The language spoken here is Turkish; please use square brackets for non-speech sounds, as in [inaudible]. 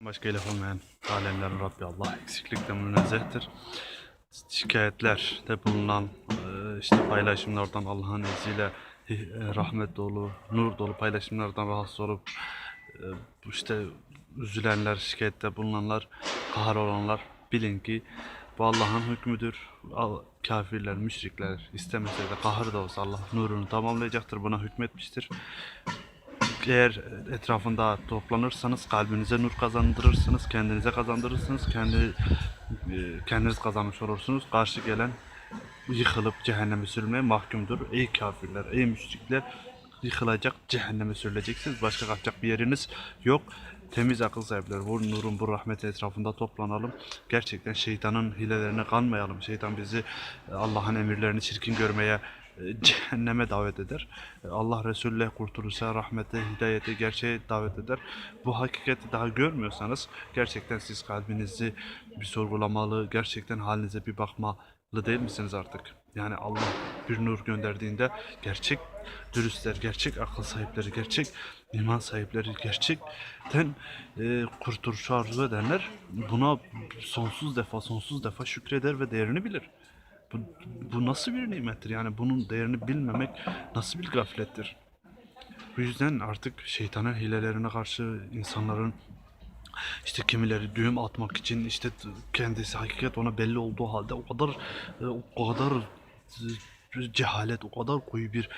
Başka ilah olmayan alemlerin Rabbi Allah eksiklikten münezzehtir. Şikayetlerde bulunan işte paylaşımlardan Allah'ın izniyle e, rahmet dolu, nur dolu paylaşımlardan rahatsız olup işte üzülenler, şikayette bulunanlar, kahrolanlar bilin ki bu Allah'ın hükmüdür. Kafirler, müşrikler istemese de kahır da olsa Allah nurunu tamamlayacaktır. Buna hükmetmiştir. Eğer etrafında toplanırsanız kalbinize nur kazandırırsınız, kendinize kazandırırsınız, kendi e, kendiniz kazanmış olursunuz. Karşı gelen yıkılıp cehenneme sürülmeye mahkumdur. Ey kafirler, ey müşrikler yıkılacak, cehenneme sürüleceksiniz. Başka kaçacak bir yeriniz yok. Temiz akıl sahipleri bu nurun bu rahmetin etrafında toplanalım. Gerçekten şeytanın hilelerine kanmayalım. Şeytan bizi Allah'ın emirlerini çirkin görmeye [laughs] cehenneme davet eder. E, Allah Resulü'yle kurtuluşa, rahmete, hidayete, gerçeğe davet eder. Bu hakikati daha görmüyorsanız gerçekten siz kalbinizi bir sorgulamalı, gerçekten halinize bir bakmalı değil misiniz artık? Yani Allah bir nur gönderdiğinde gerçek dürüstler, gerçek akıl sahipleri, gerçek iman sahipleri gerçekten e, kurtuluşu arzu edenler buna sonsuz defa sonsuz defa şükreder ve değerini bilir. Bu, bu nasıl bir nimettir? Yani bunun değerini bilmemek nasıl bir gaflettir? Bu yüzden artık şeytanın hilelerine karşı insanların işte kimileri düğüm atmak için işte kendisi hakikat ona belli olduğu halde o kadar e, o kadar e, cehalet, o kadar koyu bir